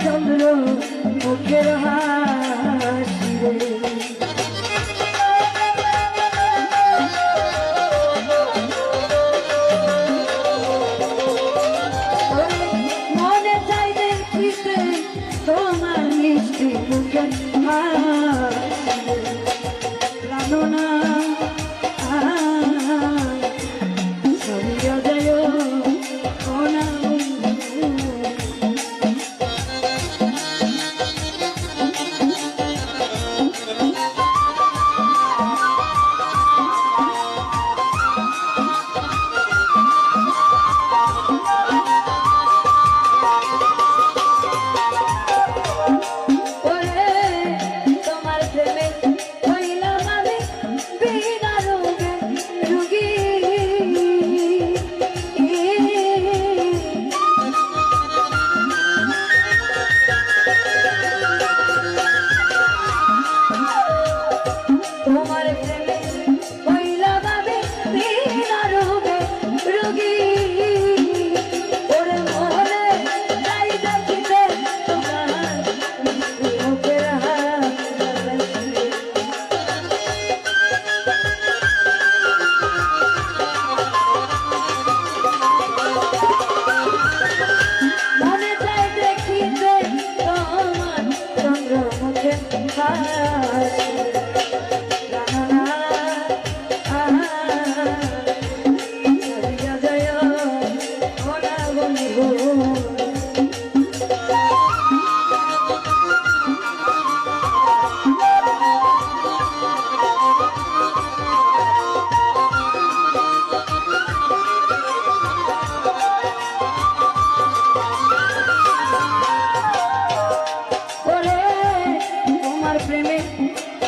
চন্দ্র মুখের হাসি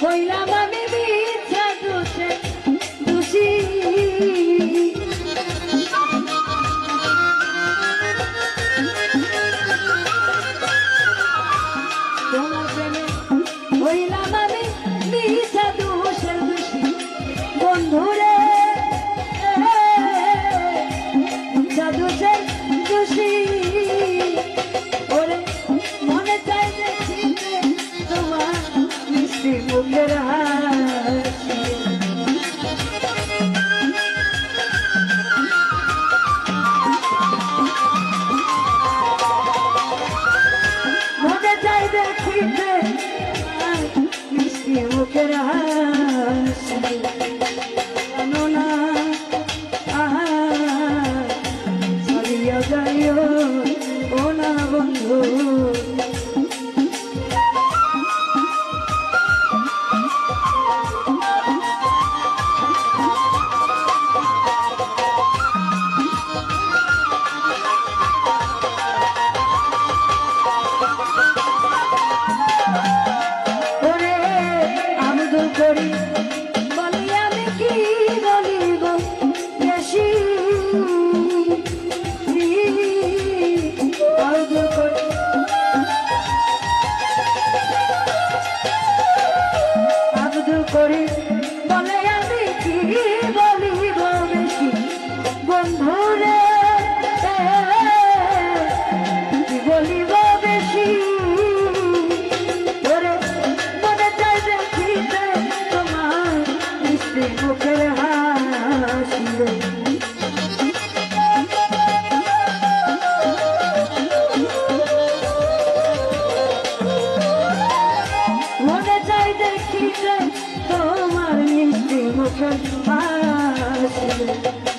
হইলাম আমি মুখের হাসি। করি। Thank you.